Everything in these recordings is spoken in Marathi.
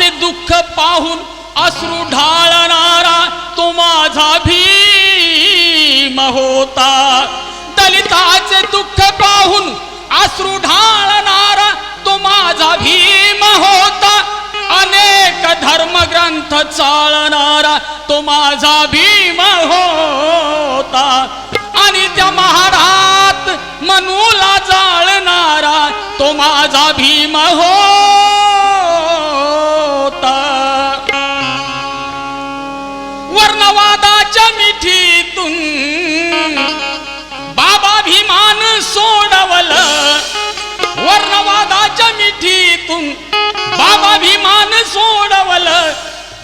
दलिताचे दुःख पाहून अश्रू ढाळणारा तो माझा भीम होता. दलिताचे दुःख पाहून अश्रू ढाळणारा तो माझा भीम होता. अनेक धर्मग्रंथ चालणारा तो माझा भीम होता. आणि त्या महारात मनूला जाळणारा तो माझा भीम होता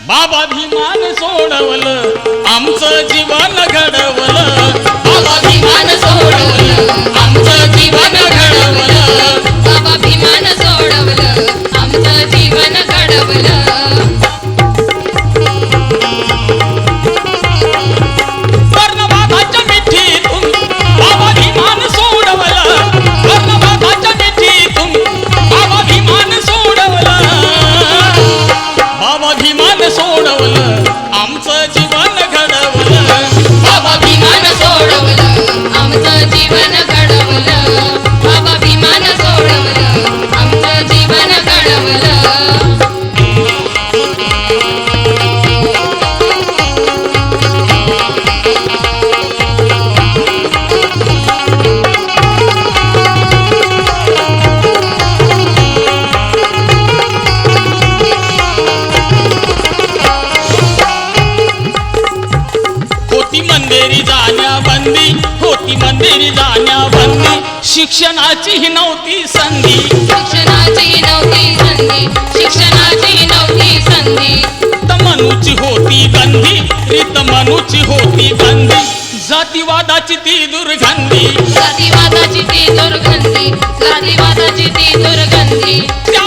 बाबा भीमान सोडवलं आमचं जीवन घडवलं. बाबा भीमान सोडवलं आमचं होती मंदिरी जाण्या बंदी शिक्षणाची ही नव्हती संधी. शिक्षणाची नव्हती संधी शिक्षणाची नव्हती संधी. तर मनुची होती गंधी रीत मनुची होती गंधी. जातीवादाची ती दुर्गंधी. जातीवादाची ती दुर्गंधी जातीवादाची ती दुर्गंधी. त्या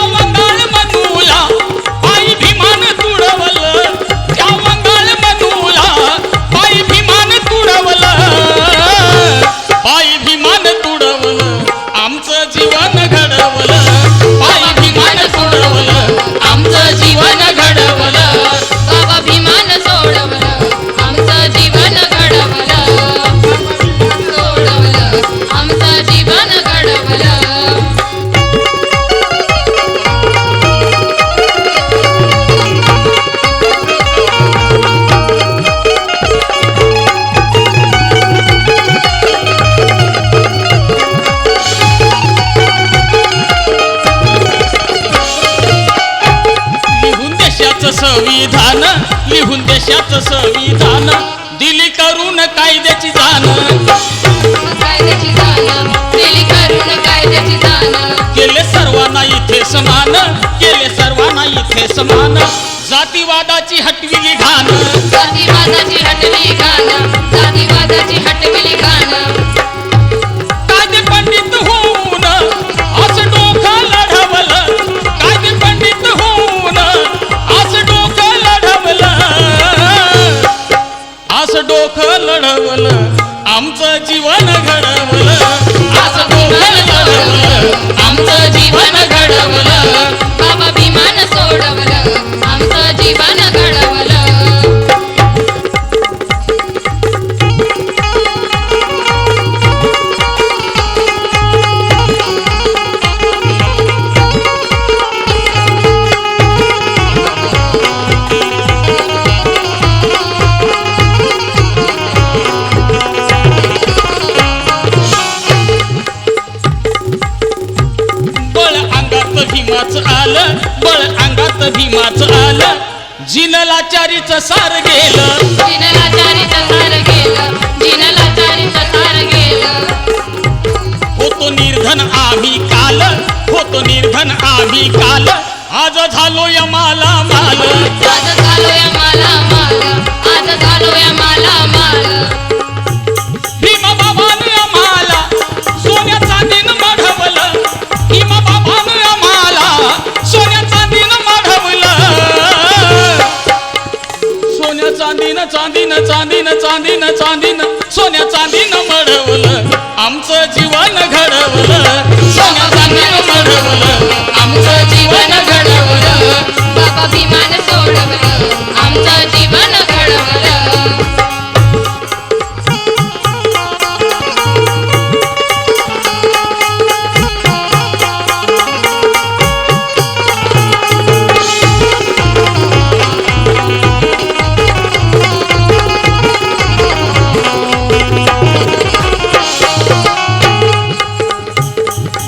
लिहून देशाचं संविधान. दिली करून कायद्याची जाण. केले सर्वांना इथे समान. केले सर्वांना इथे समान. जातीवादाची हटविली घाण. जातीवादाची हटली गाणं जातीवादाची हटविली गाणं आमचं जीवन घडवलं बळ अंगात भीमाचं आलं. जिनलाचारीचं सार गेलं. जिनलाचारीचं सार गेलं. जिनलाचारीचं सार गेलं. होतो निर्धन आम्ही काल. होतो निर्धन आम्ही काल. आज झालो यमाला माल आज झालोय मला माल चांदीनं चांदीनं चांदीनं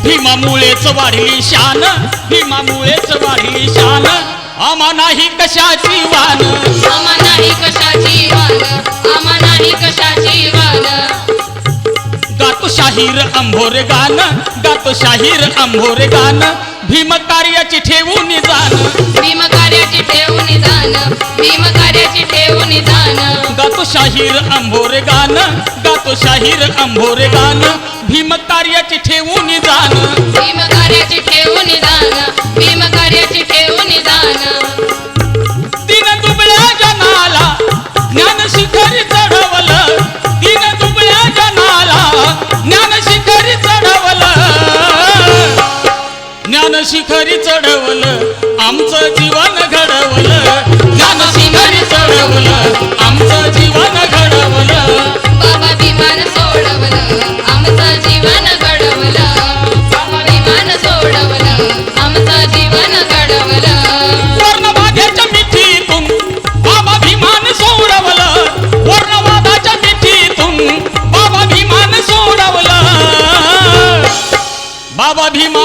भीमामुळेच वाढली शान भीमामुळेच वाढली शान. आम्हा नाही कशाची वान. आम्हा नाही कशाची वाल आम्हा नाही कशाची वाल गातो शाहीर अंभोरे गान गातो शाहीर अंभोरे गान. भीम कार्याची ठेवून जाण भीम कार्याची ठेवून जाण भीम कार्याची ठेवून जाण गातो शाहीर अंभोरे गान गातो शाहीर अंभोरे गान. भीम कार्याची ठेवून जाण भीम कार्याची ठेवून जाण भीम कार्याची ठेवून जाण सोडवलं